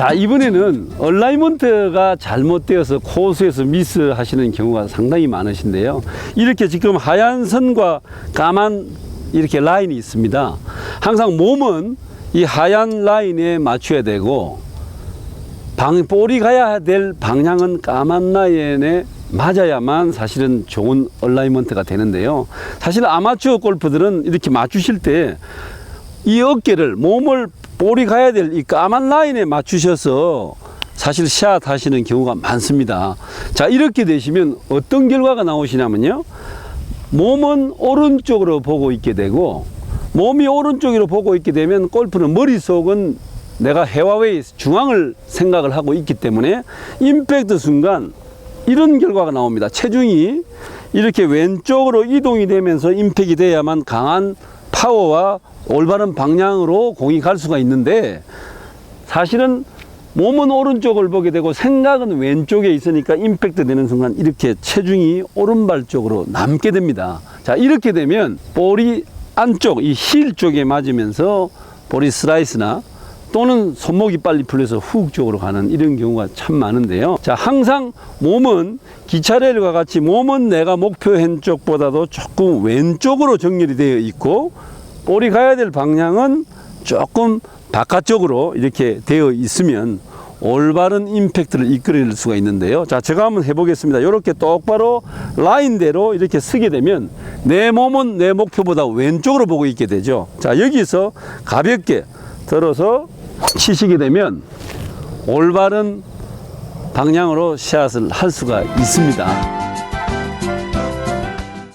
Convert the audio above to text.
자 이번에는 얼라이먼트가 잘못되어서 코스에서 미스 하시는 경우가 상당히 많으신데요. 이렇게 지금 하얀 선과 까만 이렇게 라인이 있습니다. 항상 몸은 이 하얀 라인에 맞춰야 되고 방, 볼이 가야 될 방향은 까만 라인에 맞아야만 사실은 좋은 얼라이먼트가 되는데요. 사실 아마추어 골프들은 이렇게 맞추실 때 이 어깨를 몸을 볼이 가야 될 이 까만 라인에 맞추셔서 사실 샷 하시는 경우가 많습니다. 자, 이렇게 되시면 어떤 결과가 나오시냐면요. 몸은 오른쪽으로 보고 있게 되고 몸이 오른쪽으로 보고 있게 되면 골프는 머릿속은 내가 해와웨이 중앙을 생각을 하고 있기 때문에 임팩트 순간 이런 결과가 나옵니다. 체중이 이렇게 왼쪽으로 이동이 되면서 임팩이 돼야만 강한 파워와 올바른 방향으로 공이 갈 수가 있는데 사실은 몸은 오른쪽을 보게 되고 생각은 왼쪽에 있으니까 임팩트 되는 순간 이렇게 체중이 오른발 쪽으로 남게 됩니다. 자, 이렇게 되면 볼이 안쪽, 이 힐 쪽에 맞으면서 볼이 슬라이스나 또는 손목 이 빨리 풀려서 훅 쪽으로 가는 이런 경우가 참 많은데요. 자, 항상 몸은 기차레일과 같이 몸은 내가 목표한 쪽보다도 조금 왼쪽으로 정렬이 되어 있고 볼이 가야 될 방향은 조금 바깥쪽으로 이렇게 되어 있으면 올바른 임팩트를 이끌어낼 수가 있는데요. 자, 제가 한번 해보겠습니다. 이렇게 똑바로 라인대로 이렇게 쓰게 되면 내 몸은 내 목표보다 왼쪽으로 보고 있게 되죠. 자, 여기서 가볍게 들어서 치시게 되면 올바른 방향으로 샷을 할 수가 있습니다.